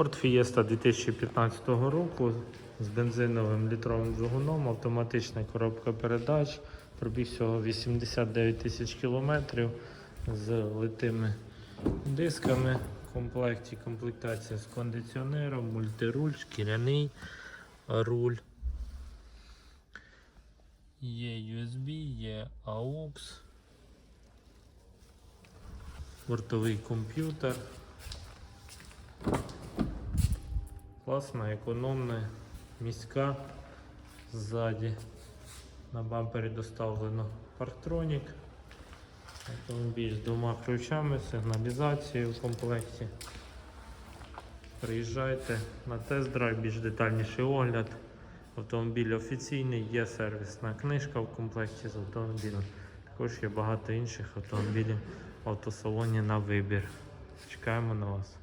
Ford Fiesta 2015 року з бензиновим літровим двигуном, автоматична коробка передач, пробіг всього 89 тисяч кілометрів з литими дисками в комплекті, комплектація з кондиціонером, мультируль, шкіряний руль. Є USB, є AUX, бортовий комп'ютер. Класна, економна, міська. Ззаді на бампері доставлено парктронік. Автомобіль з двома ключами, сигналізацією в комплекті. Приїжджайте на тест-драйв, більш детальніший огляд. Автомобіль офіційний, є сервісна книжка в комплекті з автомобілем. Також є багато інших автомобілів в автосалоні на вибір. Чекаємо на вас.